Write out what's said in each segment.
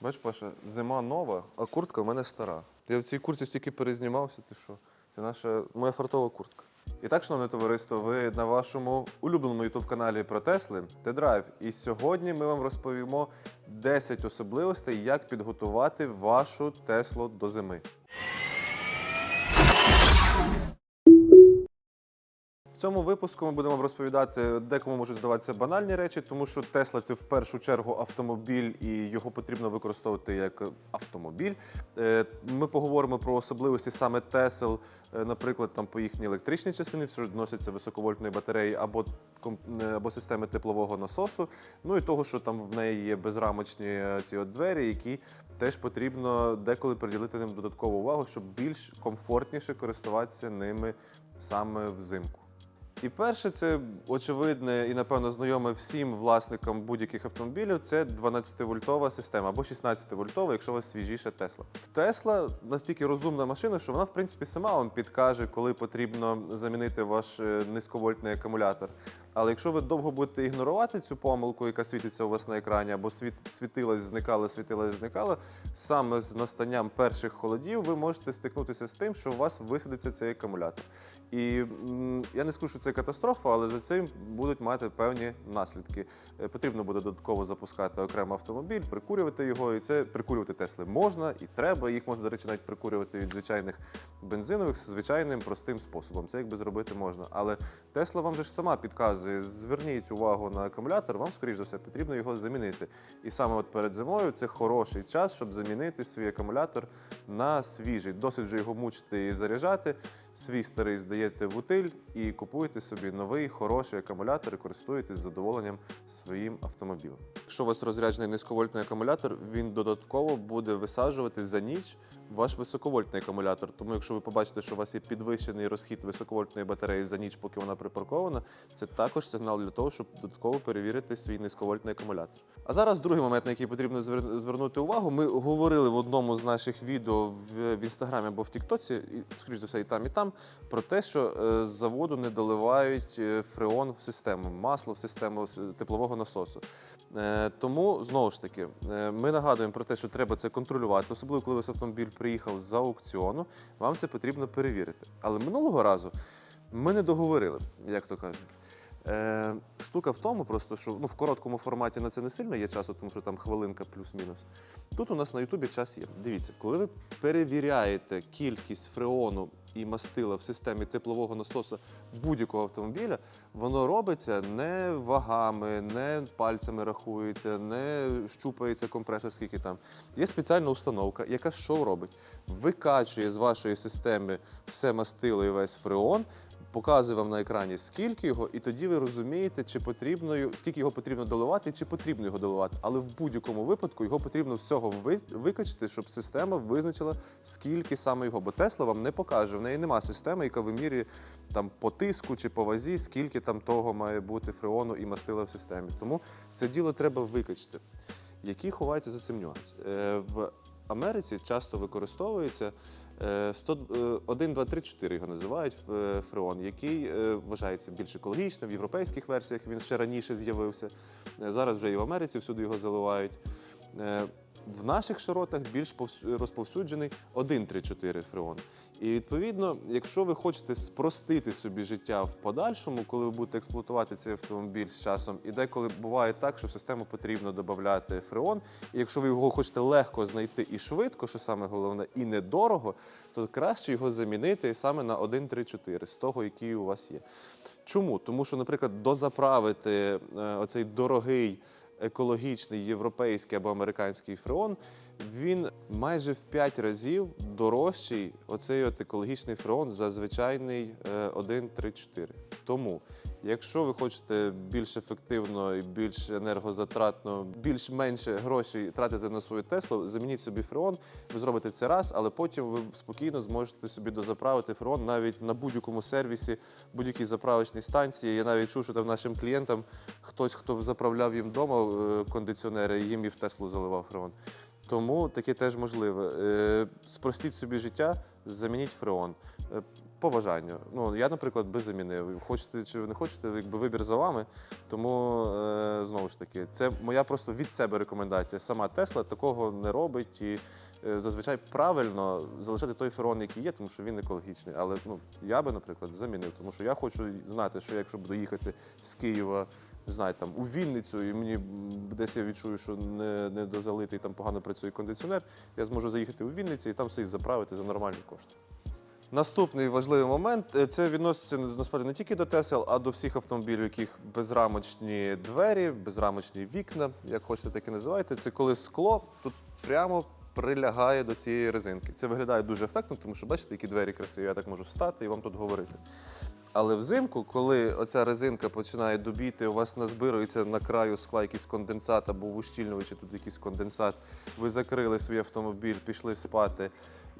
Бачиш, Паша, зима нова, а куртка в мене стара. Я в цій куртці стільки перезнімався, ти що? Це наша моя фартова куртка. І так, шановне товариство, ви на вашому улюбленому ютуб-каналі про Тесли Т-Драйв. І сьогодні ми вам розповімо 10 особливостей, як підготувати вашу Теслу до зими. Цьому випуску ми будемо розповідати, декому можуть здаватися банальні речі, тому що Тесла це в першу чергу автомобіль, і його потрібно використовувати як автомобіль. Е, Ми поговоримо про особливості саме Тесел, е, наприклад, там по їхній електричній частині, що відносяться високовольтної батареї або е, або системи теплового насосу. Ну і того, що там в неї є безрамочні ці от двері, які теж потрібно деколи приділити ним додаткову увагу, щоб більш комфортніше користуватися ними саме взимку. І перше, це очевидне і напевно знайоме всім власникам будь-яких автомобілів. Це 12-вольтова система або 16-вольтова, якщо у вас свіжіша Тесла. Тесла настільки розумна машина, що вона, в принципі, сама вам підкаже, коли потрібно замінити ваш е, низьковольтний акумулятор. Але якщо ви довго будете ігнорувати цю помилку, яка світиться у вас на екрані, або світ, світилась, зникала, світилась, зникала, саме з настанням перших холодів ви можете стикнутися з тим, що у вас висадиться цей акумулятор. І я не скажу, що це катастрофа, але за цим будуть мати певні наслідки. Е, Потрібно буде додатково запускати окремо автомобіль, прикурювати його, і це прикурювати Тесли можна і треба. Їх можна, до речі, навіть прикурювати від звичайних бензинових звичайним простим способом. Це якби зробити можна. Але Тесла вам же ж сама підказує: зверніть увагу на акумулятор, вам, скоріш за все, потрібно його замінити. І саме от перед зимою це хороший час, щоб замінити свій акумулятор на свіжий. Досить вже його мучити і заряджати. Свій старий здаєте в утиль і купуєте собі новий хороший акумулятор і користуєтесь задоволенням своїм автомобілем. Якщо у вас розряджений низьковольтний акумулятор, він додатково буде висаджувати за ніч ваш високовольтний акумулятор. Тому, якщо ви побачите, що у вас є підвищений розхід високовольтної батареї за ніч, поки вона припаркована, це також сигнал для того, щоб додатково перевірити свій низьковольтний акумулятор. А зараз другий момент, на який потрібно звернути увагу. Ми говорили в одному з наших відео в, інстаграмі або в Тіктоці, скоріш за все, і там, і там, про те, що е, з заводу не доливають е, фреон в систему, масло в систему теплового насосу. Е, Тому знову ж таки, ми нагадуємо про те, що треба це контролювати, особливо коли ваш автомобіль приїхав з аукціону, вам це потрібно перевірити. Але минулого разу ми не договорили, як то кажуть. Е, штука в тому, просто що ну, в короткому форматі на це не сильно є часу, тому що там хвилинка плюс-мінус. Тут у нас на Ютубі час є. Дивіться, коли ви перевіряєте кількість фреону і мастила в системі теплового насоса будь-якого автомобіля, воно робиться не вагами, не пальцями рахується, не щупається компресор, скільки там. Є спеціальна установка, яка що робить? Викачує з вашої системи все мастило і весь фреон. Показує вам на екрані, скільки його, і тоді ви розумієте, чи потрібно скільки його потрібно доливати, чи потрібно його доливати. Але в будь-якому випадку його потрібно всього ви- викачати, щоб система визначила, скільки саме його. Бо Тесла вам не покаже. В неї нема системи, яка вимірює там по тиску чи по вазі, скільки там того має бути фреону і мастила в системі. Тому це діло треба викачати. Який ховається за цим нюанс? Е, в Америці часто використовується 100, 1, 2, 3, 4 його називають е, фреон, який е, вважається більш екологічним. В європейських версіях він ще раніше з'явився. Е, Зараз вже і в Америці всюди його заливають. В наших широтах більш повс- розповсюджений 1-3-4 фреон. І відповідно, якщо ви хочете спростити собі життя в подальшому, коли ви будете експлуатувати цей автомобіль з часом, і деколи буває так, що в систему потрібно додати фреон, і якщо ви його хочете легко знайти і швидко, що саме головне, і недорого, то краще його замінити саме на 1-3-4 з того, який у вас є. Чому? Тому що, наприклад, дозаправити е, оцей дорогий екологічний європейський або американський фреон, він майже в 5 разів дорожчий оцей от екологічний фреон за звичайний е, 1, 3, 4. Тому, якщо ви хочете більш ефективно і більш енергозатратно, більш менше грошей тратити на свою Теслу, замініть собі фреон. Ви зробите це раз, але потім ви спокійно зможете собі дозаправити фреон навіть на будь-якому сервісі, будь-якій заправочній станції. Я навіть чув, що там нашим клієнтам хтось, хто заправляв їм вдома е, кондиціонери, їм і в Теслу заливав фреон. Тому таке теж можливе. Е, Спростіть собі життя, замініть фреон. Е, По бажанню. Ну, я, наприклад, би замінив. Хочете чи не хочете, якби вибір за вами. Тому е, знову ж таки, це моя просто від себе рекомендація. Сама Тесла такого не робить і зазвичай правильно залишати той ферон, який є, тому що він екологічний. Але ну, я би, наприклад, замінив, тому що я хочу знати, що якщо буду їхати з Києва. Не знаю, там у Вінницю, і мені десь я відчую, що не, не дозалитий, там погано працює кондиціонер. Я зможу заїхати у Вінниці і там все заправити за нормальні кошти. Наступний важливий момент е, це відноситься насправді не тільки до Тесел, а до всіх автомобілів, у яких безрамочні двері, безрамочні вікна, як хочете, так і називайте. Це коли скло тут прямо прилягає до цієї резинки. Це виглядає дуже ефектно, тому що бачите, які двері красиві. Я так можу встати і вам тут говорити. Але взимку, коли оця резинка починає дубіти, у вас назбирується на краю скла якийсь конденсат або в ущільнювачі тут якийсь конденсат, ви закрили свій автомобіль, пішли спати,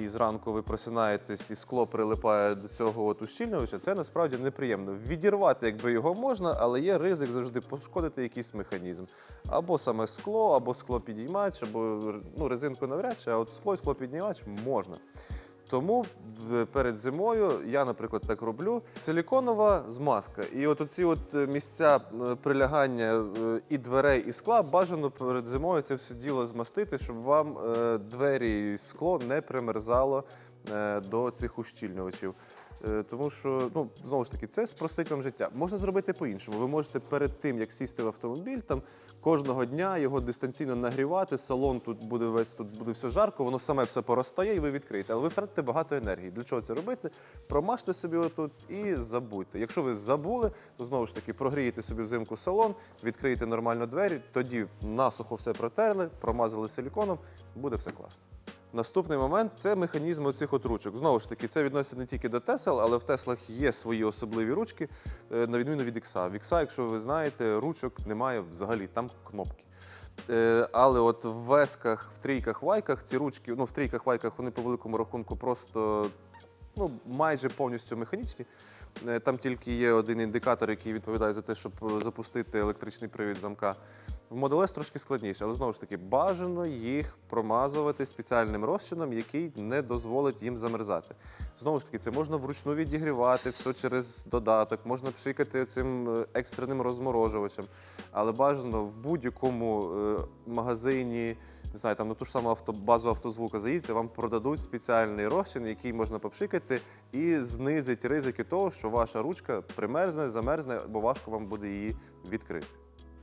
і зранку ви просинаєтесь, і скло прилипає до цього от ущільнювача, це насправді неприємно. Відірвати, якби його можна, але є ризик завжди пошкодити якийсь механізм. Або саме скло, або склопідіймач, або ну, резинку навряд чи, а от скло і склопідіймач можна. Тому перед зимою я, наприклад, так роблю. Силіконова змазка. І от оці от е, місця е, прилягання е, і дверей, і скла бажано перед зимою це все діло змастити, щоб вам двері і скло не примерзало до цих ущільнювачів. Е, Тому що, ну знову ж таки, це спростить вам життя. Можна зробити по-іншому. Ви можете перед тим, як сісти в автомобіль, там кожного дня його дистанційно нагрівати. Салон тут буде весь тут буде все жарко, воно саме все поростає, і ви відкриєте. Але ви втратите багато енергії. Для чого це робити? Промажте собі отут і забудьте. Якщо ви забули, то знову ж таки прогрієте собі взимку салон, відкриєте нормально двері, тоді насухо все протерли, промазали силіконом, буде все класно. Наступний момент це механізм оцих от ручок. Знову ж таки, це відноситься не тільки до Тесел, але в Теслах є свої особливі ручки, е, на відміну від Ікса. В Ікса, якщо ви знаєте, ручок немає взагалі, там кнопки. Е, Але от в весках, в трійках, вайках ці ручки, ну в трійках, вайках вони по великому рахунку просто ну, майже повністю механічні. Е, Там тільки є один індикатор, який відповідає за те, щоб запустити електричний привід замка. В Model S трошки складніше, але знову ж таки бажано їх промазувати спеціальним розчином, який не дозволить їм замерзати. Знову ж таки, це можна вручну відігрівати, все через додаток, можна пшикати цим е, екстреним розморожувачем. Але бажано в будь-якому е, магазині, не знаю, там на ту ж саму авто, базу автозвука заїдете, вам продадуть спеціальний розчин, який можна попшикати і знизить ризики того, що ваша ручка примерзне, замерзне, бо важко вам буде її відкрити.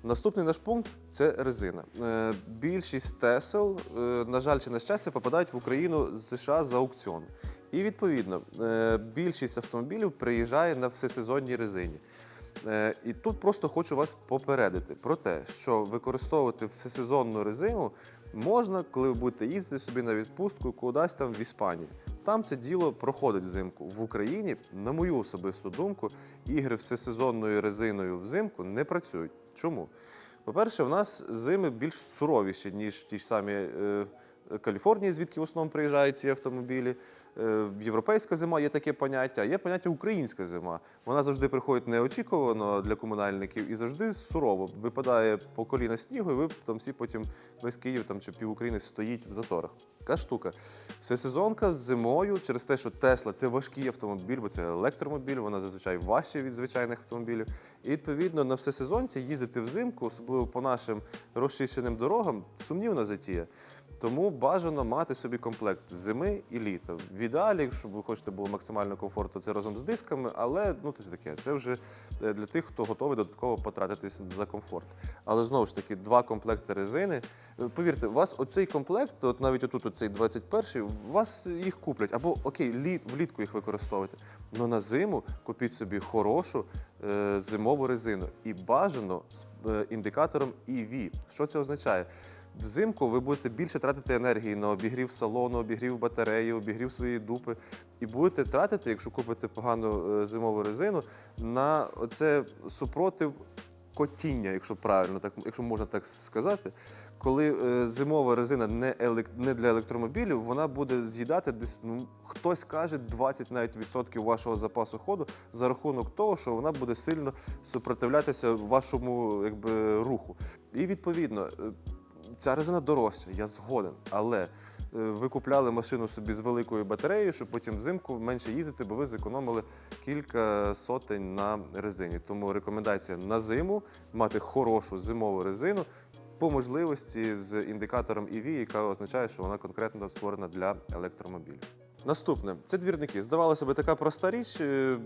Наступний наш пункт це резина. Е, Більшість тесел, е, на жаль, чи на щастя, попадають в Україну з США за аукціон. І відповідно е, більшість автомобілів приїжджає на всесезонній резині. І тут просто хочу вас попередити про те, що використовувати всесезонну резину можна, коли ви будете їздити собі на відпустку кудись там в Іспанії. Там це діло проходить взимку. В Україні, на мою особисту думку, ігри всесезонною резиною взимку не працюють. Чому? По-перше, в нас зими більш суровіші, ніж в тій ж самій е, Каліфорнії, звідки в основному приїжджають ці автомобілі. Е, європейська зима є таке поняття, є поняття українська зима. Вона завжди приходить неочікувано для комунальників і завжди сурово. Випадає по коліна снігу, і ви там всі потім весь Київ там чи пів України стоїть в заторах. Така штука. Всесезонка зимою через те, що Тесла це важкий автомобіль, бо це електромобіль, вона зазвичай важча від звичайних автомобілів. І відповідно на всесезонці їздити взимку, особливо по нашим розчищеним дорогам, сумнівна затія. Тому бажано мати собі комплект зими і літа. В ідеалі, якщо ви хочете було максимально комфортно, це разом з дисками, але ну це таке. Це вже е, для тих, хто готовий додатково потратитись за комфорт. Але знову ж таки, два комплекти резини. Е, Повірте, у вас оцей комплект, от навіть отут оцей 21-й, у вас їх куплять. Або окей, літ, влітку їх використовуйте. Але на зиму купіть собі хорошу е, зимову резину. І бажано з е, індикатором EV. Що це означає? Взимку ви будете більше тратити енергії на обігрів салону, обігрів батареї, обігрів своєї дупи. І будете тратити, якщо купите погану е, зимову резину, на оце супротив котіння, якщо правильно, так якщо можна так сказати. Коли е, зимова резина не, елек... не для електромобілів, вона буде з'їдати десь, ну, хтось каже, 20 навіть відсотків вашого запасу ходу за рахунок того, що вона буде сильно супротивлятися вашому якби, руху. І відповідно. Ця резина дорожча, я згоден. Але е, ви купляли машину собі з великою батареєю, щоб потім взимку менше їздити, бо ви зекономили кілька сотень на резині. Тому рекомендація на зиму мати хорошу зимову резину. По можливості з індикатором EV, яка означає, що вона конкретно створена для електромобіля. Наступне це двірники. Здавалося би, така проста річ, е,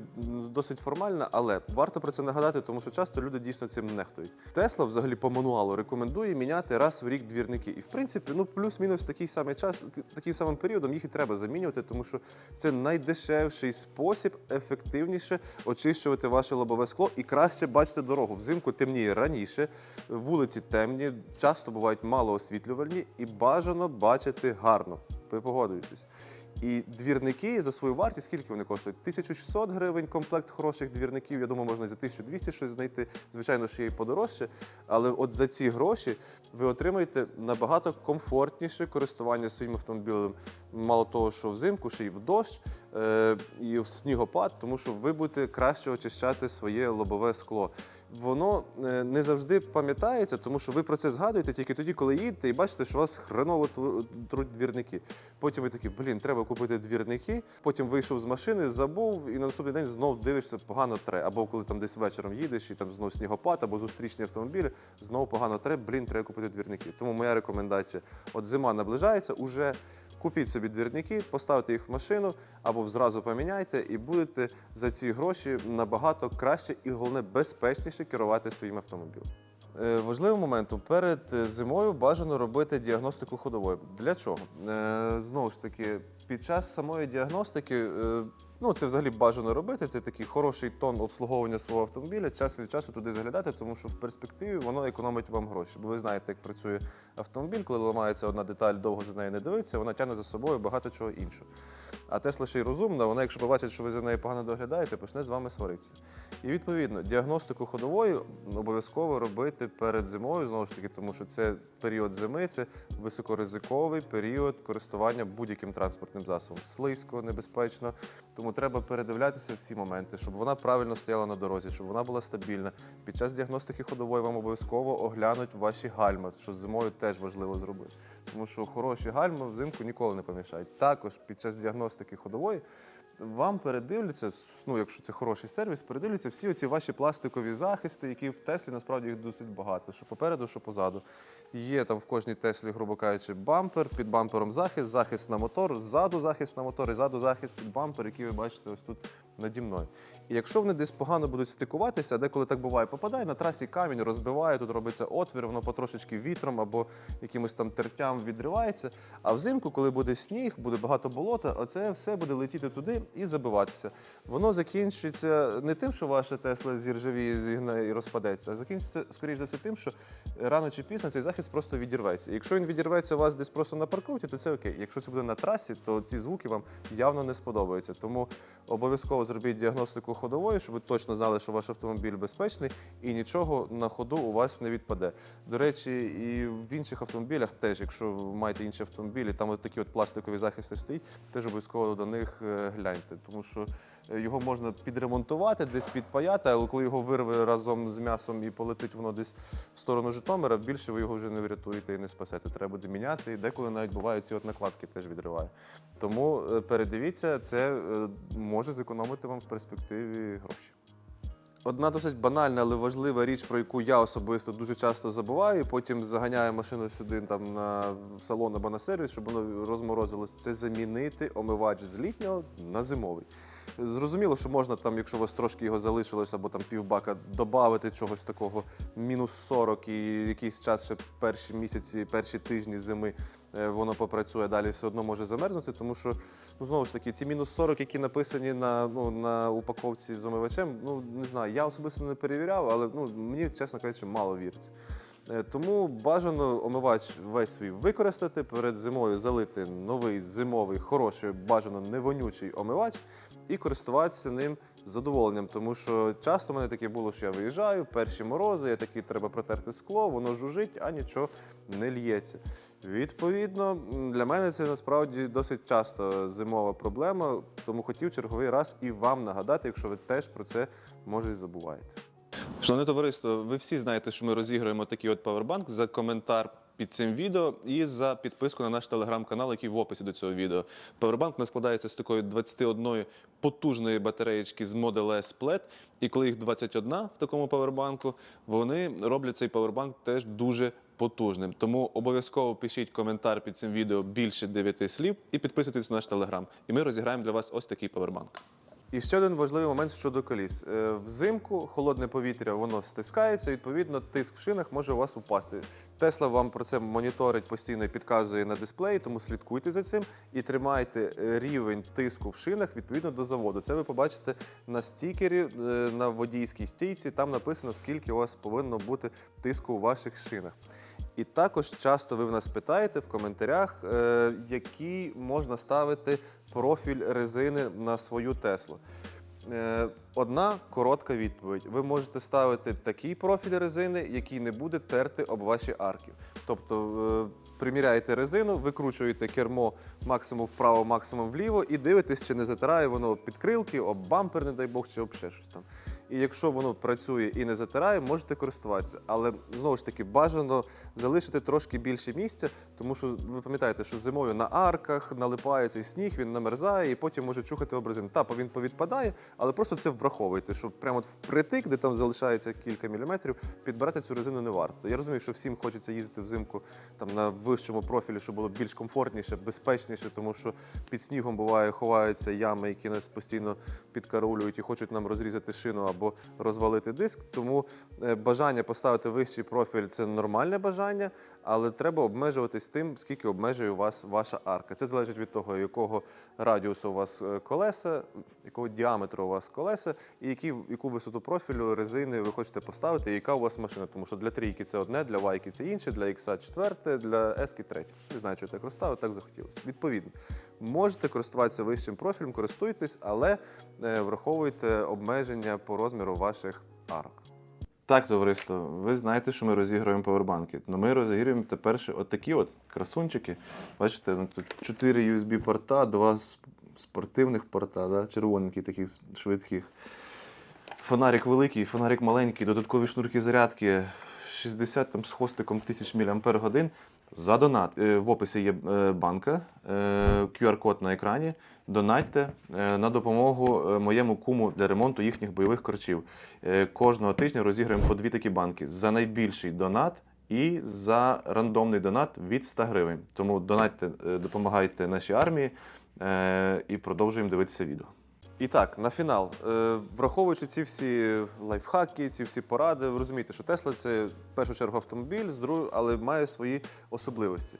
досить формальна, але варто про це нагадати, тому що часто люди дійсно цим нехтують. Тесла взагалі по мануалу рекомендує міняти раз в рік двірники. І в принципі, ну плюс-мінус такий самий час, таким самим періодом їх і треба замінювати, тому що це найдешевший спосіб ефективніше очищувати ваше лобове скло і краще бачити дорогу. Взимку темніє раніше, вулиці темні, часто бувають малоосвітлювальні і бажано бачити гарно. Ви погодуєтесь. І двірники за свою вартість, скільки вони коштують? 1600 гривень комплект хороших двірників. Я думаю, можна за 1200 щось знайти. Звичайно, ще й подорожче. Але от за ці гроші ви отримаєте набагато комфортніше користування своїм автомобілем. Мало того, що взимку, ще й в дощ е, і в снігопад, тому що ви будете краще очищати своє лобове скло. Воно е, не завжди пам'ятається, тому що ви про це згадуєте тільки тоді, коли їдете, і бачите, що у вас хреново труть двірники. Потім ви такі, блін, треба купити двірники. Потім вийшов з машини, забув, і на наступний день знов дивишся, погано тре. Або коли там десь вечором їдеш, і там знов снігопад, або зустрічні автомобілі, знову погано тре, блін, треба купити двірники. Тому моя рекомендація: от зима наближається, уже Купіть собі двірники, поставте їх в машину або зразу поміняйте, і будете за ці гроші набагато краще і головне безпечніше керувати своїм автомобілем. Е, Важливим моментом перед е, зимою бажано робити діагностику ходової. Для чого? Е, Знову ж таки, під час самої діагностики, ну це взагалі бажано робити. Це такий хороший тон обслуговування свого автомобіля. Час від часу туди заглядати, тому що в перспективі воно економить вам гроші. Бо ви знаєте, як працює автомобіль, коли ламається одна деталь, довго за нею не дивиться, вона тягне за собою багато чого іншого. А Тесла ще й розумна, вона, якщо побачить, що ви за нею погано доглядаєте, почне з вами сваритися. І відповідно, діагностику ходової обов'язково робити перед зимою, знову ж таки, тому що це період зими, це високоризиковий період користування будь-яким транспортним засобом. Слизько, небезпечно. Тому треба передивлятися всі моменти, щоб вона правильно стояла на дорозі, щоб вона була стабільна. Під час діагностики ходової вам обов'язково оглянуть ваші гальма, що зимою теж важливо зробити. Тому що хороші гальма взимку ніколи не помішають. Також під час діагностики ходової вам передивляться, ну якщо це хороший сервіс, передивляться всі оці ваші пластикові захисти, які в Теслі насправді їх досить багато, що попереду, що позаду. Є там в кожній Теслі, грубо кажучи, бампер, під бампером захист, захист на мотор, ззаду захист на мотор і ззаду захист під бампер, який ви бачите ось тут наді мною. І якщо вони десь погано будуть стикуватися, деколи так буває, попадає на трасі камінь, розбиває, тут робиться отвір, воно потрошечки вітром або якимось там тертям відривається. А взимку, коли буде сніг, буде багато болота, оце все буде летіти туди і забиватися. Воно закінчиться не тим, що ваша Тесла зіржавіє, зігне і розпадеться, а закінчиться, скоріш за все, тим, що рано чи пізно цей захист просто відірветься. Якщо він відірветься у вас десь просто на парковці, то це окей. Якщо це буде на трасі, то ці звуки вам явно не сподобаються. Тому обов'язково зробіть діагностику ходової, щоб ви точно знали, що ваш автомобіль безпечний і нічого на ходу у вас не відпаде. До речі, і в інших автомобілях теж, якщо ви маєте інші автомобілі, там от такі от пластикові захисти стоїть, теж обов'язково до них е, гляньте, тому що його можна підремонтувати, десь підпаяти, але коли його вирве разом з м'ясом і полетить воно десь в сторону Житомира, більше ви його вже не врятуєте і не спасете. Треба буде міняти. І деколи навіть бувають ці от накладки теж відриває. Тому е, передивіться, це е, може зекономити вам в перспективі гроші. Одна досить банальна, але важлива річ, про яку я особисто дуже часто забуваю, і потім заганяю машину сюди там на салон або на сервіс, щоб воно розморозилось. Це замінити омивач з літнього на зимовий. Зрозуміло, що можна там, якщо у вас трошки його залишилось, або там півбака додати чогось такого мінус 40 і якийсь час ще перші місяці, перші тижні зими е, воно попрацює, далі все одно може замерзнути, тому що ну знову ж таки ці мінус 40, які написані на, ну, на упаковці з омивачем, ну не знаю, я особисто не перевіряв, але ну, мені, чесно кажучи, мало віриться. Е, Тому бажано омивач весь свій використати, перед зимою залити новий зимовий, хороший, бажано невонючий омивач і користуватися ним з задоволенням. Тому що часто в мене таке було, що я виїжджаю, перші морози, я такий треба протерти скло, воно жужить, а нічого не л'ється. Відповідно, для мене це насправді досить часто зимова проблема, тому хотів черговий раз і вам нагадати, якщо ви теж про це може забуваєте. Шановне товариство, ви всі знаєте, що ми розіграємо такий от павербанк за коментар під цим відео і за підписку на наш телеграм-канал, який в описі до цього відео. Павербанк не складається з такої 21 потужної батареєчки з Model S Plaid, і коли їх 21 в такому павербанку, вони роблять цей павербанк теж дуже потужним. Тому обов'язково пишіть коментар під цим відео більше 9 слів і підписуйтесь на наш телеграм. І ми розіграємо для вас ось такий павербанк. І ще один важливий момент щодо коліс. Е, Взимку холодне повітря воно стискається, відповідно, тиск в шинах може у вас упасти. Тесла вам про це моніторить постійно і підказує на дисплеї, тому слідкуйте за цим і тримайте рівень тиску в шинах відповідно до заводу. Це ви побачите на стікері, е, на водійській стійці. Там написано, скільки у вас повинно бути тиску у ваших шинах. І також часто ви в нас питаєте в коментарях, е, який можна ставити профіль резини на свою Теслу. Е, Одна коротка відповідь. Ви можете ставити такий профіль резини, який не буде терти об ваші арки. Тобто е, приміряєте резину, викручуєте кермо максимум вправо, максимум вліво, і дивитесь, чи не затирає воно об підкрилки, об бампер, не дай Бог, чи об ще щось там. І якщо воно працює і не затирає, можете користуватися. Але знову ж таки бажано залишити трошки більше місця, тому що ви пам'ятаєте, що зимою на арках налипає цей сніг, він намерзає і потім може чухати об резину. Та, він повідпадає, але просто це враховуйте, що прямо от впритик, де там залишається кілька міліметрів, підбирати цю резину не варто. Я розумію, що всім хочеться їздити взимку там на вищому профілі, щоб було більш комфортніше, безпечніше, тому що під снігом буває ховаються ями, які нас постійно підкараулюють і хочуть нам розрізати шину або розвалити диск. Тому е, бажання поставити вищий профіль це нормальне бажання, але треба обмежуватись тим, скільки обмежує у вас ваша арка. Це залежить від того, якого радіусу у вас е, колеса, якого діаметру у вас колеса, і які, яку висоту профілю резини ви хочете поставити, і яка у вас машина. Тому що для трійки це одне, для вайки це інше, для ікса четверте, для ески третє. Не знаю, що я так розставив, так захотілося. Відповідно, можете користуватися вищим профілем, користуйтесь, але е, враховуйте обмеження по розміру ваших арок. Так, товариство, ви знаєте, що ми розігруємо павербанки. Ну, ми розігруємо тепер ще от такі от красунчики. Бачите, ну, тут 4 USB-порта, два спортивних порта, да? червоненькі таких швидких. Фонарик великий, фонарик маленький, додаткові шнурки зарядки, 60 там, з хвостиком тисяч мАч. За донат. Е, В описі є е, банка, е, QR-код на екрані. Донатьте на допомогу моєму куму для ремонту їхніх бойових корчів. Кожного тижня розіграємо по дві такі банки. За найбільший донат і за рандомний донат від 100 гривень. Тому донатьте, допомагайте нашій армії і продовжуємо дивитися відео. І так, на фінал. Е, Враховуючи ці всі лайфхаки, ці всі поради, ви розумієте, що Тесла це в першу чергу автомобіль, з але має свої особливості.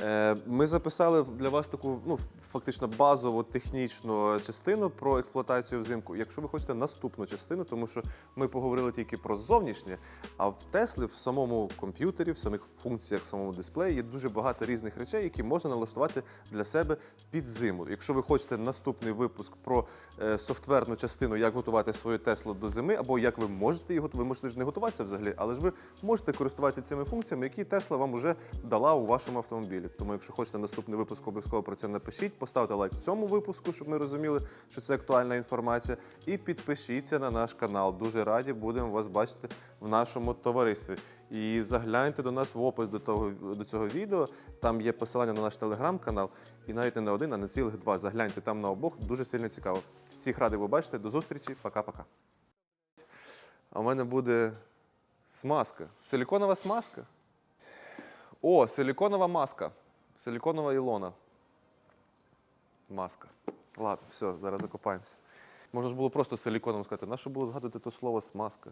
Е, Ми записали для вас таку ну, фактично базову технічну частину про експлуатацію взимку. Якщо ви хочете наступну частину, тому що ми поговорили тільки про зовнішнє, а в Теслі в самому комп'ютері, в самих функціях, в самому дисплеї є дуже багато різних речей, які можна налаштувати для себе під зиму. Якщо ви хочете наступний випуск про е, софтверну частину, як готувати свою Теслу до зими, або як ви можете її готувати, ви можете ж не готуватися взагалі, але ж ви можете користуватися цими функціями, які Тесла вам вже дала у вашому автомобілі. Тому, якщо хочете наступний випуск, обов'язково про це напишіть, поставте лайк цьому випуску, щоб ми розуміли, що це актуальна інформація. І підпишіться на наш канал. Дуже раді будемо вас бачити в нашому товаристві. І загляньте до нас в опис до того до цього відео. Там є посилання на наш телеграм-канал, і навіть не на один, а на цілих два. Загляньте там на обох. Дуже сильно цікаво. Всіх радий ви бачити. До зустрічі. Пока-пока. А в мене буде смазка. Силіконова смазка. О, силіконова маска. Силіконова Ілона. Маска. Ладно, все, зараз закопаємося. Можна ж було просто силіконом сказати. На що було згадувати то слово смазка?